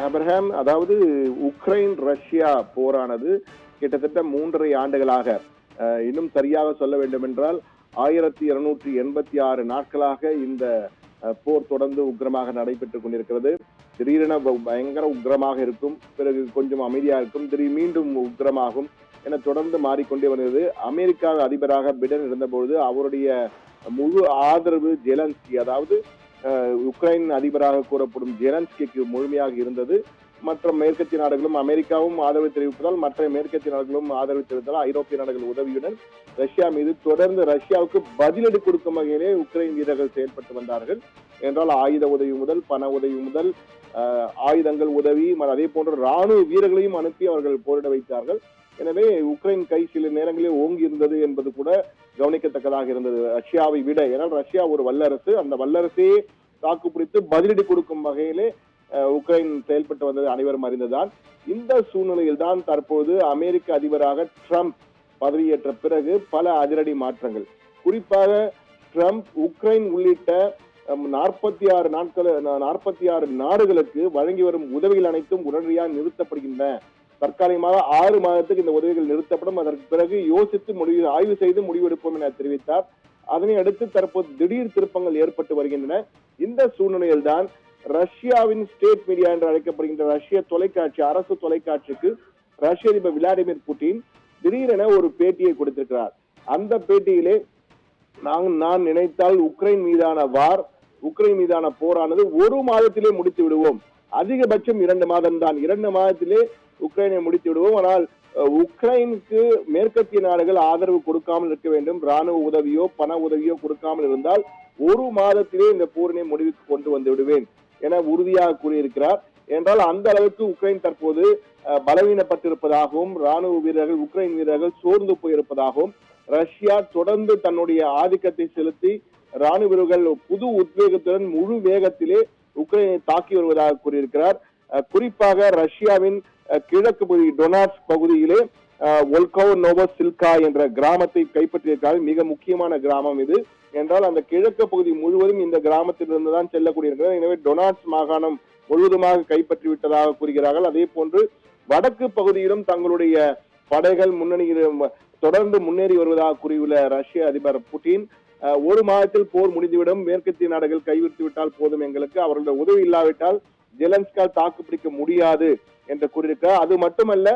Abraham அதாவது Ukraine Russia போரானது கிட்டத்தட்ட மூன்றரை ஆண்டுகளாக இன்னும் சரியாக சொல்ல வேண்டும் என்றால் ஆயிரத்தி இருநூற்றி எண்பத்தி ஆறு நாட்களாக இந்த போர் தொடர்ந்து உக்கிரமாக நடைபெற்றுக் கொண்டிருக்கிறது. திடீரென பயங்கர உக்கிரமாக இருக்கும் பிறகு கொஞ்சம் அமைதியாக இருக்கும் திடீர் மீண்டும் உக்கிரமாகும் என தொடர்ந்து மாறிக்கொண்டே வந்தது அமெரிக்கா அதிபராக பிடன் இருந்தபொழுது அவருடைய முழு ஆதரவு ஜெலன்ஸ்கி அதாவது உக்ரைன் அதிபராக கூறப்படும் ஜெரன்ஸ்கிக்கு முழுமையாக இருந்தது. மற்ற மேற்கத்திய நாடுகளும் அமெரிக்காவும் ஆதரவு தெரிவிப்பதால் மற்ற மேற்கத்திய நாடுகளும் ஆதரவு தெரிவித்தால் ஐரோப்பிய நாடுகள் உதவியுடன் ரஷ்யா மீது தொடர்ந்து ரஷ்யாவுக்கு பதிலடி கொடுக்கும் வகையிலே உக்ரைன் வீரர்கள் செயல்பட்டு வந்தார்கள். என்றால் ஆயுத உதவி முதல் பண உதவி முதல் ஆயுதங்கள் உதவி அதே போன்ற ராணுவ வீரர்களையும் அனுப்பி அவர்கள் போரிட வைத்தார்கள். எனவே உக்ரைன் கை சில நேரங்களில் ஓங்கி இருந்தது என்பது கூட கவனிக்கத்தக்கதாக இருந்தது. ரஷ்யாவை விட ஏன்னால் ரஷ்யா ஒரு வல்லரசு. அந்த வல்லரசையே தாக்குப்பிடித்து பதிலடி கொடுக்கும் வகையிலே உக்ரைன் செயல்பட்டு வந்தது அனைவரும் அறிந்ததுதான். இந்த சூழ்நிலையில் தான் தற்போது அமெரிக்க அதிபராக ட்ரம்ப் பதவியேற்ற பிறகு பல அதிரடி மாற்றங்கள். குறிப்பாக ட்ரம்ப் உக்ரைன் உள்ளிட்ட நாற்பத்தி ஆறு நாட்கள் நாற்பத்தி ஆறு நாடுகளுக்கு வழங்கி வரும் உதவிகள் அனைத்தும் உடனடியாக நிறுத்தப்படுகின்றன. தற்காலிகமாக ஆறு மாதத்துக்கு இந்த உதவிகள் நிறுத்தப்படும். அதற்கு பிறகு யோசித்து முடிவு ஆய்வு செய்து முடிவெடுப்போம் என தெரிவித்தார். அதனை அடுத்து தற்போது திடீர் திருப்பங்கள் ஏற்பட்டு வருகின்றன. இந்த சூழ்நிலையில் தான் ரஷ்யாவின் ஸ்டேட் மீடியா என்று அழைக்கப்படுகின்ற ரஷ்ய தொலைக்காட்சி அரசு தொலைக்காட்சிக்கு ரஷ்ய அதிபர் விளாடிமிர் புட்டின் திடீரென ஒரு பேட்டியை கொடுத்திருக்கிறார். அந்த பேட்டியிலே நான் நான் நினைத்தால் உக்ரைன் மீதான வார் உக்ரைன் மீதான போரானது ஒரு மாதத்திலே முடித்து விடுவோம். அதிகபட்சம் இரண்டு மாதம் தான் இரண்டு மாதத்திலே உக்ரைனை முடித்து விடுவோம். ஆனால் உக்ரைனுக்கு மேற்கத்திய நாடுகள் ஆதரவு கொடுக்காமல் இருக்க வேண்டும். ராணுவ உதவியோ பண உதவியோ கொடுக்காமல் இருந்தால் ஒரு மாதத்திலே இந்த போரினை முடிவுக்கு கொண்டு வந்து விடுவேன் என உறுதியாக கூறியிருக்கிறார். என்றால் அந்த அளவுக்கு உக்ரைன் தற்போது பலவீனப்பட்டிருப்பதாகவும் ராணுவ வீரர்கள் உக்ரைன் வீரர்கள் சோர்ந்து போயிருப்பதாகவும் ரஷ்யா தொடர்ந்து தன்னுடைய ஆதிக்கத்தை செலுத்தி ராணுவ வீரர்கள் புது உத்வேகத்துடன் முழு வேகத்திலே உக்ரைனை தாக்கி வருவதாக கூறியிருக்கிறார். குறிப்பாக ரஷ்யாவின் கிழக்கு பகுதி டொனாட்ஸ் பகுதியிலே ஒல்கோ நோவோ சில்கா என்ற கிராமத்தை கைப்பற்றியிருக்கிறார்கள் மிக முக்கியமான கிராமம் இது. என்றால் அந்த கிழக்கு பகுதி முழுவதும் இந்த கிராமத்திலிருந்து தான் செல்லக்கூடிய எனவே டொனாட்ஸ் மாகாணம் முழுவதுமாக கைப்பற்றி விட்டதாக கூறுகிறார்கள். அதே போன்று வடக்கு பகுதியிலும் தங்களுடைய படைகள் முன்னணியில் தொடர்ந்து முன்னேறி வருவதாக கூறியுள்ள ரஷ்ய அதிபர் புட்டின் ஒரு மாதத்தில் போர் முடிந்துவிடும். மேற்கத்திய நாடுகள் கைவிட்டு விட்டால் போதும் எங்களுக்கு. அவர்களுடைய உதவி இல்லாவிட்டால் ஜெலன்ஸ்கால் தாக்குப்பிடிக்க முடியாது. என்று கூறியிருக்கிறார் அது மட்டுமல்ல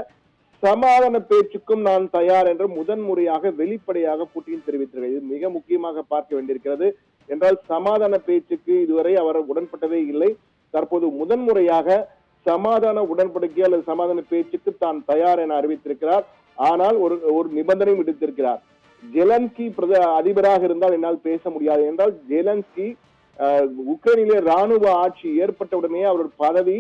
சமாதான பேச்சுக்கும் நான் தயார் என்று முதன்முறையாக வெளிப்படையாக புட்டின் தெரிவித்திருக்கிறது இது மிக முக்கியமாக பார்க்க வேண்டியிருக்கிறது. என்றால் சமாதான பேச்சுக்கு இதுவரை அவர் உடன்பட்டதே இல்லை. தற்போது முதன்முறையாக சமாதான உடன்படிக்கை அல்லது சமாதான பேச்சுக்கு தான் தயார் என அறிவித்திருக்கிறார். ஆனால் ஒரு ஒரு நிபந்தனையும் விடுத்திருக்கிறார். ஜெலன்ஸ்கி பிரத அதிபராக இருந்தால் என்னால் பேச முடியாது. என்றால் ஜெலன்ஸ்கி உக்ரைனிலே ராணுவ ஆட்சி ஏற்பட்டவுடனே அவருடைய பதவி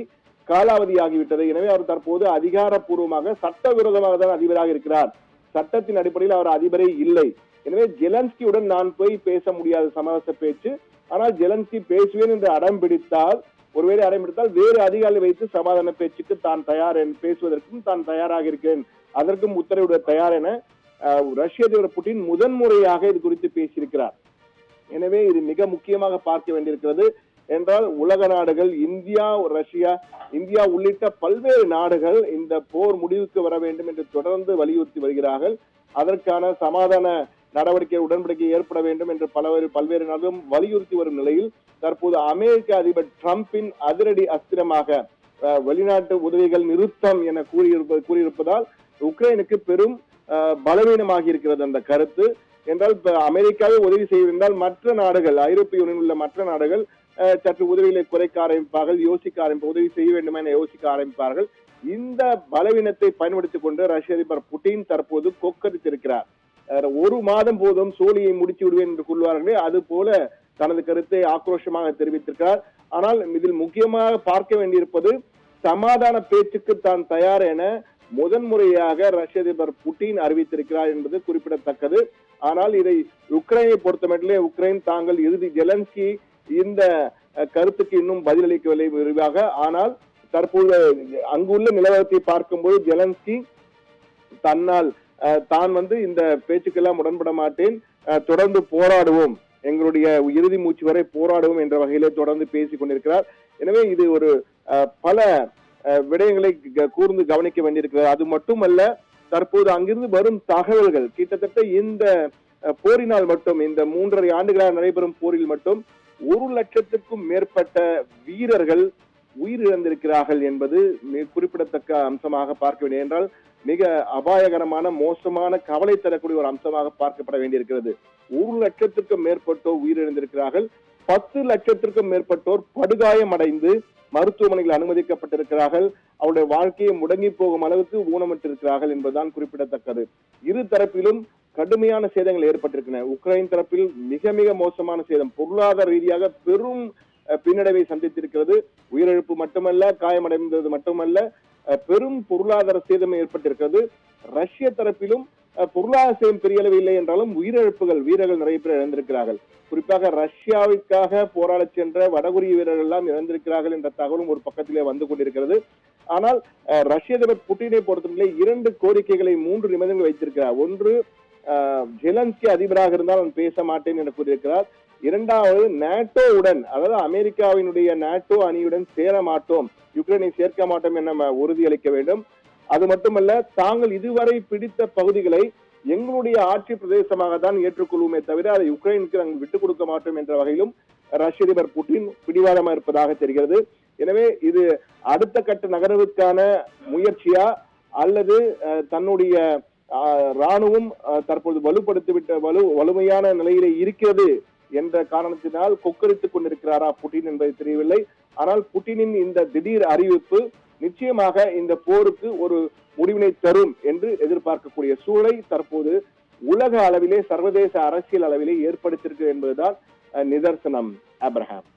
காலாவதியாகிவிட்டது. எனவே அவர் தற்போது அதிகாரப்பூர்வமாக சட்டவிரோதமாக தான் அதிபராக இருக்கிறார். சட்டத்தின் அடிப்படையில் அவர் அதிபரே இல்லை. எனவே ஜெலன்ஸ்கியுடன் நான் போய் பேச முடியாத சமரச பேச்சு. ஆனால் ஜெலன்ஸ்கி பேசுவேன் என்று அடம் பிடித்தால் ஒருவேளை அடம் பிடித்தால் வேறு அதிகாரி வைத்து சமாதான பேச்சுக்கு தான் தயார் என பேசுவதற்கும் தான் தயாராக இருக்கிறேன். அதற்கும் உத்தரவிட தயார் என ரஷ்ய அதிபர் புட்டின் முதன்முறையாக இது குறித்து பேசியிருக்கிறார். எனவே இது மிக முக்கியமாக பார்க்க வேண்டியிருக்கிறது. என்றால் உலக நாடுகள் இந்தியா ரஷ்யா இந்தியா உள்ளிட்ட பல்வேறு நாடுகள் இந்த போர் முடிவுக்கு வர வேண்டும் என்று தொடர்ந்து வலியுறுத்தி வருகிறார்கள். அதற்கான சமாதான நடவடிக்கை உடன்படிக்கை ஏற்பட வேண்டும் என்று பலவேறு பல்வேறு நாடுகளும் வலியுறுத்தி வரும் நிலையில் தற்போது அமெரிக்க அதிபர் டிரம்பின் அதிரடி அஸ்திரமாக வெளிநாட்டு உதவிகள் நிறுத்தம் என கூறியிருப்ப கூறியிருப்பதால் உக்ரைனுக்கு பெரும் அஹ், பலவீனமாகி இருக்கிறது அந்த கருத்து. என்றால் இப்ப அமெரிக்காவே உதவி செய்திருந்தால் மற்ற நாடுகள் ஐரோப்பிய யூனியன் உள்ள மற்ற நாடுகள் சற்று உதவிகளை குறைக்க ஆரம்பிப்பார்கள் யோசிக்க ஆரம்பிப்பார்கள் உதவி செய்ய வேண்டுமா என யோசிக்க ஆரம்பிப்பார்கள். இந்த பலவீனத்தை பயன்படுத்திக் கொண்டு ரஷ்ய அதிபர் புட்டின் தற்போது கொக்கரித்திருக்கிறார். ஒரு மாதம் போதும் சோழியை முடித்து விடுவேன் என்று கொள்வார்களே அது போல தனது கருத்தை ஆக்ரோஷமாக தெரிவித்திருக்கிறார். ஆனால் இதில் முக்கியமாக பார்க்க வேண்டியிருப்பது சமாதான பேச்சுக்கு தான் தயார் என முதன் முறையாக ரஷ்ய அதிபர் புட்டின் அறிவித்திருக்கிறார் என்பது குறிப்பிடத்தக்கது. ஆனால் இதை உக்ரைனை பொறுத்தமட்டிலே உக்ரைன் தாங்கள் இறுதி ஜெலன்ஸ்கி இந்த கருத்துக்கு இன்னும் பதிலளிக்கவில்லை விரிவாக. ஆனால் தற்போது அங்குள்ள நிலவரத்தை பார்க்கும்போது ஜெலன்ஸ்கி தன்னால் தான் வந்து இந்த பேச்சுக்கெல்லாம் உடன்பட மாட்டேன். தொடர்ந்து போராடுவோம். எங்களுடைய இறுதி மூச்சு வரை போராடுவோம் என்ற வகையிலே தொடர்ந்து பேசிக் கொண்டிருக்கிறார். எனவே இது ஒரு பல விடயங்களை க- கூர்ந்து கவனிக்க வேண்டியிருக்கிறது. அது மட்டுமல்ல தற்போது அங்கிருந்து வரும் தகவல்கள் கிட்டத்தட்ட இந்த போரினால் மட்டும் இந்த மூன்றரை ஆண்டுகளாக நடைபெறும் போரில் மட்டும் ஒரு லட்சத்துக்கும் மேற்பட்ட வீரர்கள் உயிரிழந்திருக்கிறார்கள் என்பது மிக குறிப்பிடத்தக்க அம்சமாக பார்க்க வேண்டும் என்றால் மிக அபாயகரமான மோசமான கவலை தரக்கூடிய ஒரு அம்சமாக பார்க்கப்பட வேண்டியிருக்கிறது. ஒரு லட்சத்துக்கும் மேற்பட்டோர் உயிரிழந்திருக்கிறார்கள். பத்து லட்சத்திற்கும் மேற்பட்டோர் படுகாயம் அடைந்து மருத்துவமனையில் அனுமதிக்கப்பட்டிருக்கிறார்கள். அவருடைய வாழ்க்கையை முடங்கி போகும் அளவுக்கு ஊனமிட்டிருக்கிறார்கள் என்பதுதான் குறிப்பிடத்தக்கது. இரு தரப்பிலும் கடுமையான சேதங்கள் ஏற்பட்டிருக்கின்றன. உக்ரைன் தரப்பில் மிக மிக மோசமான சேதம். பொருளாதார ரீதியாக பெரும் பின்னடைவை சந்தித்திருக்கிறது. உயிரிழப்பு மட்டுமல்ல காயமடைந்தது மட்டுமல்ல பெரும் பொருளாதார சேதம் ஏற்பட்டிருக்கிறது. ரஷ்ய தரப்பிலும் பொருளாதார சேதம் பெரிய அளவு இல்லை என்றாலும் உயிரிழப்புகள் வீரர்கள் நிறைய பேர் இழந்திருக்கிறார்கள். குறிப்பாக ரஷ்யாவிற்காக போராடச் சென்ற வடகொரிய வீரர்கள் எல்லாம் இழந்திருக்கிறார்கள் என்ற தகவலும் ஒரு பக்கத்திலே வந்து கொண்டிருக்கிறது. ஆனால் ரஷ்ய அதிபர் புட்டினை பொறுத்தவரை இரண்டு கோரிக்கைகளை மூன்று நிமிடங்கள் வைத்திருக்கிறார். ஒன்று ஜெலன்ஸ்கி அதிபராக இருந்தால் நான் பேச மாட்டேன் என கூறியிருக்கிறார். இரண்டாவது நாட்டோவுடன் அதாவது அமெரிக்காவினுடைய நாட்டோ அணியுடன் சேர மாட்டோம். யுக்ரைனை சேர்க்க மாட்டோம் என நம்ம உறுதியளிக்க வேண்டும். அது மட்டுமல்ல தாங்கள் இதுவரை பிடித்த பகுதிகளை எங்களுடைய ஆட்சி பிரதேசமாக தான் ஏற்றுக்கொள்வோமே தவிர அதை யுக்ரைனுக்கு நாங்கள் விட்டுக் கொடுக்க மாட்டோம் என்ற வகையிலும் ரஷ்ய அதிபர் புட்டின் பிடிவாதமாக இருப்பதாக தெரிகிறது. எனவே இது அடுத்த கட்ட நகர்வுக்கான முயற்சியா அல்லது தன்னுடைய ராணுவம் தற்போது வலுப்படுத்திவிட்ட வலு வலிமையான நிலையிலே இருக்கிறது என்ற காரணத்தினால் கொக்கரித்துக் கொண்டிருக்கிறாரா புட்டின் என்பது தெரியவில்லை. ஆனால் புட்டினின் இந்த திடீர் அறிவிப்பு நிச்சயமாக இந்த போருக்கு ஒரு முடிவினை தரும் என்று எதிர்பார்க்கக்கூடிய சூழலை தற்போது உலக அளவிலே சர்வதேச அரசியல் அளவிலே ஏற்படுத்தியிருக்கு என்பதுதான் நிதர்சனம். அப்ரஹாம்